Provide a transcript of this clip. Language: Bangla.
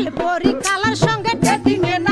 লাল বড়ি কালার সঙ্গে টেটিংয়ে না